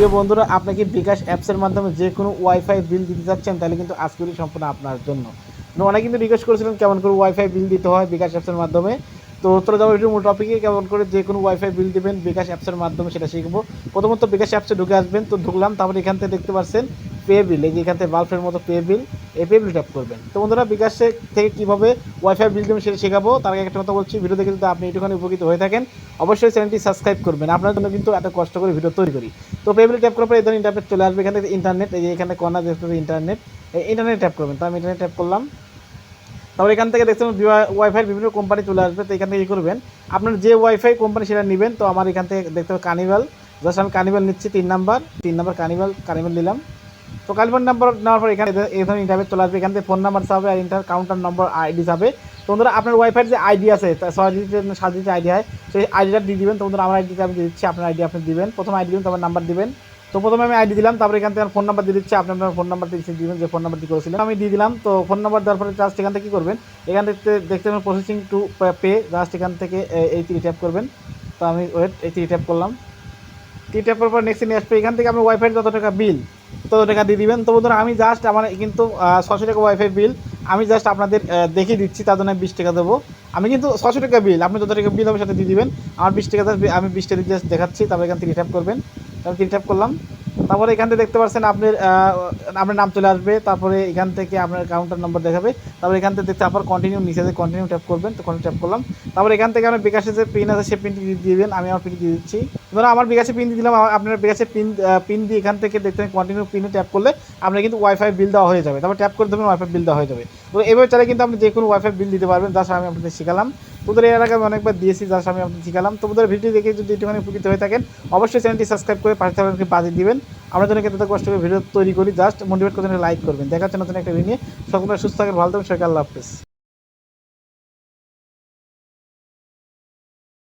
প্রিয় বন্ধুরা, আপনি কি বিকাশ অ্যাপসের মাধ্যমে যে কোনো ওয়াইফাই বিল দিতে চাচ্ছেন, তাহলে কিন্তু আজকেরই সম্পূর্ণ আপনার জন্য। অনেকে কিন্তু রিকোয়েস্ট করেছিলেন কেমন করে ওয়াইফাই বিল দিতে হয় বিকাশ অ্যাপসের মাধ্যমে। তো চলে যাব একটু মূল টপিকে কেমন করে যে কোনো ওয়াইফাই বিল দিবেন বিকাশ অ্যাপসের মাধ্যমে সেটা শিখব। প্রথমত বিকাশ অ্যাপসে ঢুকে আসবেন। তো ঢুকলাম, তারপর এখান থেকে দেখতে পাচ্ছেন পে বিল এই যে এখান থেকে বাল্বের মতো পে বিল এই পে বিল ট্যাপ করবেন। তো বন্ধুরা, বিকাশে থেকে কীভাবে ওয়াইফাই বিল দেবেন সেটা শেখাবো। তার আগে একটা কথা বলছি ভিডিও দেখে যদি আপনি একটুখানি উপকৃত হয়ে থাকেন, অবশ্যই চ্যানেলটি সাবস্ক্রাইব করবেন। আপনার জন্য কিন্তু এত কষ্ট করে ভিডিও তৈরি করি। তো পে বিল ট্যাপ করার পরে এই ধরনের ইন্টারনেট চলে আসবে। এখান ইন্টারনেট এই যে এখানে কর্নার দেখতে ইন্টারনেট এই ইন্টারনেট ট্যাপ করবেন। তো আমি ইন্টারনেট ট্যাপ করলাম। তারপর এখান থেকে দেখতে ওয়াইফাই বিভিন্ন কোম্পানি চলে আসবে। তো এখান থেকে কী করবেন? আপনার যে ওয়াইফাই কোম্পানি সেটা নেবেন। তো আমার এখান থেকে দেখতে হবে কানিভাল জাস্ট আমি কানিভাল নিচ্ছি, তিন নাম্বার তিন নাম্বার কানিভাল কানিভাল নিলাম। তো কানিভাল নাম্বার নেওয়ার পর এখানে এই ধরনের ইন্টারভিউ চলে আসবে। এখান থেকে ফোন নাম্বার চাবে আর ইন্টার কাউন্টার নম্বর আইডি যাবে তো বন্ধুরা, আপনার ওয়াইফাইয়ের যে আইডি আছে ছয় ডিজিটের সাত ডিজিট আইডি হয়, সেই আইডিটা দিয়ে দিবেন। তো বন্ধুরা, আমার আইডিটা আমি দিচ্ছি, আপনার আইডি আপনি দিবেন। প্রথম আইডি দিবেন, তারপর নাম্বার দিবেন। তো প্রথমে আমি আইডি দিলাম, তারপরে এখান থেকে ফোন নাম্বার দিয়ে দিচ্ছি, আপনি আপনার ফোন নাম্বার দিয়ে দিবেন, যে ফোন নাম্বারটি করেছিলেন। আমি দিয়ে দিলাম, তো ফোন নাম্বার দেওয়ার পরে জাস্ট এখান থেকে কী করবেন? এখান থেকে দেখতে পাবেন প্রসেসিং টু পে জাস্ট এখান থেকে এই তিরি ট্যাপ করবেন। তো আমি ওয়েট এই তিরি ট্যাপ করলাম। তিরি ট্যাপ করার পর নেক্সট নিয়ে আসবে, এখান থেকে আপনি ওয়াইফাই যত টাকা বিল তত টাকা দিয়ে দিবেন। তো বন্ধুরা, আমি জাস্ট আমার কিন্তু ছশো টাকা ওয়াইফাই বিল, আমি জাস্ট আপনাদের দেখে দেখিয়ে দিচ্ছি, তার জন্য বিশ টাকা দেবো। আমি কিন্তু ছশো টাকা বিল, আপনি যত টাকা বিল হবে সেটা দিয়ে দিবেন। আমার বিশ টাকা আমি বিশ টাকা দেখাচ্ছি, তারপর এখান থেকে রিটার্ভ করবেন। তারপর রিটার্ভ করলাম? তারপরে এখান থেকে দেখতে পাচ্ছেন আপনার আপনার নাম চলে আসবে, তারপরে এখান থেকে আপনার কাউন্টার নম্বর দেখাবে, তারপরে এখান থেকে দেখতে আবার কন্টিনিউ নিচে যে কন্টিনিউ ট্যাপ করবেন, তো কন্টিনিউ ট্যাপ করলাম। তারপরে এখান থেকে আপনার বিকাশের যে পিন আছে, সে পিনটি দিয়ে দিবেন, আমি আমার পিন দিয়ে দিচ্ছি। ধরো আমার বিকাশে পিন দিয়ে দিলাম আপনার বিকাশে পিন পিন দিয়ে এখান থেকে দেখতে কন্টিনিউ পিনে ট্যাপ করলে আপনার কিন্তু ওয়াইফাই বিল দেওয়া হয়ে যাবে। তারপর ট্যাপ করে দেবেন ওয়াইফাই বিল দেওয়া হয়ে যাবে। তো এভাবে চাইলে কিন্তু আপনি যে কোনো ওয়াইফাই বিল দিতে পারবেন জাস্ট আমি আপনাদের শিখালাম। তোদের এর আগে আমি অনেকবার দিয়েছি জাস্ট আমি আপনাদের শিখালাম। তোদের ভিডিও দেখে যদি একটুখানি উপকৃত হয়ে থাকেন, অবশ্যই চ্যানেলটি সাবস্ক্রাইব করে পাশে থাকাকে বাজিয়ে দিবেন। আমরা যেন কিন্তু কষ্ট করে ভিডিও তৈরি করি জাস্ট মোটিভেট করে লাইক করবেন। দেখাচ্ছেন জন্য নতুন একটা ভিডিও নিয়ে। সকলে সুস্থ থাকেন, ভালো থাকবেন সরকার আল্লাহ